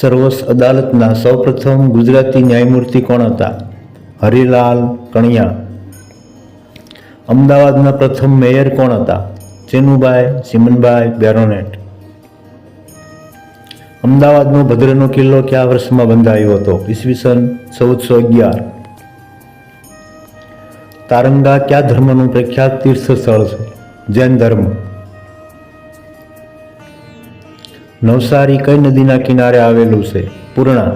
સર્વોચ્ચ અદાલતના સૌપ્રથમ ગુજરાતી ન્યાયમૂર્તિ કોણ હતા? હરિલાલ કણિયા. અમદાવાદના પ્રથમ મેયર કોણ હતા? ચેનુભાઈ સિમનભાઈ બેરોનેટ. અમદાવાદનો ભદ્રનો કિલ્લો કયા વર્ષમાં બંધાયો હતો? ઈસવીસન ચૌદસો અગિયાર. તારંગા કયા ધર્મનું પ્રખ્યાત તીર્થ સ્થળ છે? જૈન ધર્મ. નવસારી કઈ નદીના કિનારે આવેલું છે? પૂર્ણા.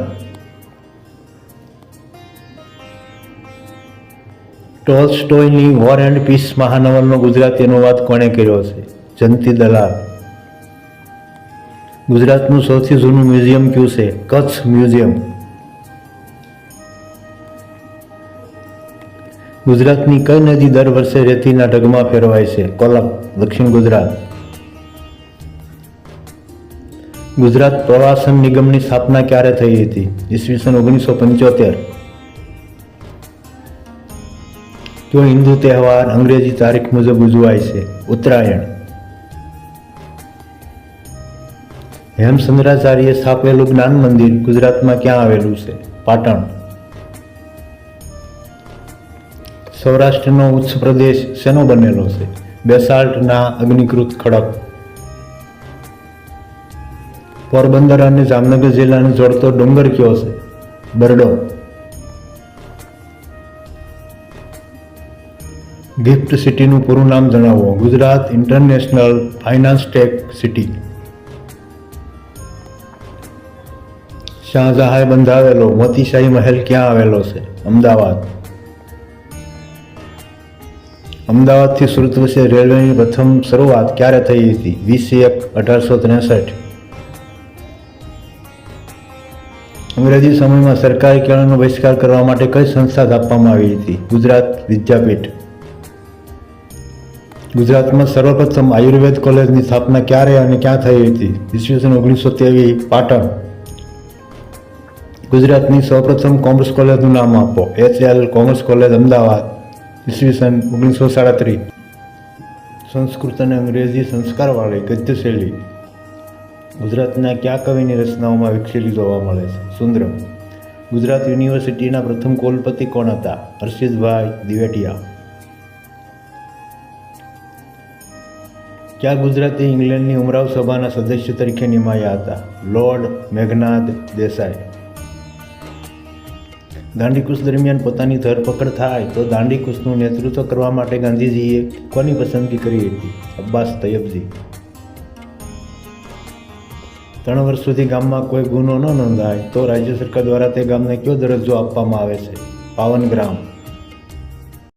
ટોલ્સ્ટોયની વોર એન્ડ પીસ મહાનવલનો ગુજરાતી અનુવાદ કોણે કર્યો છે? જંતી દલાલ. ગુજરાતનું સૌથી જૂનું મ્યુઝિયમ કયું છે? કચ્છ મ્યુઝિયમ. ગુજરાતની કઈ નદી દર વર્ષે રેતીના ઢગમાં ફેરવાય છે? કોલમ, દક્ષિણ ગુજરાત. ગુજરાત પ્રવાસન નિગમની સ્થાપના ક્યારે થઈ હતી? ઈસવીસન ઓગણીસો પંચોતેર. કયો હિન્દુ તહેવાર અંગ્રેજી તારીખ મુજબ ઉજવાય છે. ઉત્તરાયણ. હેમચંદ્રાચાર્યએ સ્થાપેલું જ્ઞાન મંદિર ગુજરાતમાં ક્યાં આવેલું છે? પાટણ. સૌરાષ્ટ્રનો ઉચ્ચ પ્રદેશ શેનો બનેલો છે? બેસાલ્ટના અગ્નિકૃત ખડક. પોરબંદર અને જામનગર જિલ્લાને જોડતો ડુંગર કયો છે? બરડો. ગિફ્ટ સિટીનું પૂરું નામ જણાવો. Gujarat international finance tech city. શાહજહાએ બંધાવેલો. મોતીશાહી મહેલ ક્યાં આવેલો છે? અમદાવાદ. અમદાવાદથી સુરત વિશે રેલવેની પ્રથમ શરૂઆત ક્યારે થઈ હતી? વીસ એક અઢારસો ત્રેસઠ. અંગ્રેજી સમયમાં સરકારી કેળવણીનો બહિષ્કાર કરવા માટે કઈ સંસ્થા સ્થાપવામાં આવી હતી? ગુજરાત વિદ્યાપીઠ. ગુજરાતમાં સર્વપ્રથમ આયુર્વેદ કોલેજની સ્થાપના ક્યારે અને ક્યાં થઈ હતી? ઈસવીસન ઓગણીસો ત્રેવીસ, પાટણ. ગુજરાતની સૌપ્રથમ કોમર્સ કોલેજનું નામ આપો. H L commerce college, Ahmedabad. ઈસવીસન ઓગણીસો સાડત્રીસ. સંસ્કૃત અને અંગ્રેજી સંસ્કારવાળી ગદ્ય શૈલી ગુજરાતના કયા કવિની રચનાઓમાં વિકસેલી જોવા મળે છે? સુંદરમ. ગુજરાત યુનિવર્સિટીના પ્રથમ કુલપતિ કોણ હતા? હર્ષિતભાઈ દિવેટિયા. ક્યાં ગુજરાતી ઇંગ્લેન્ડની ઉમરાવ સભાના સદસ્ય તરીકે નિમાયા હતા? લોર્ડ મેઘનાદ દેસાઈ. દાંડીકૂચ દરમિયાન પોતાની ધરપકડ થાય તો દાંડીકૂચનું નેતૃત્વ કરવા માટે ગાંધીજીએ કોની પસંદગી કરી હતી? અબ્બાસ તૈયબજી. ત્રણ વર્ષ સુધી ગામમાં કોઈ ગુનો ન નોંધાય, તો રાજ્ય સરકાર દ્વારા તે ગામને કયો દરજ્જો આપવામાં આવે છે? પાવન ગ્રામ.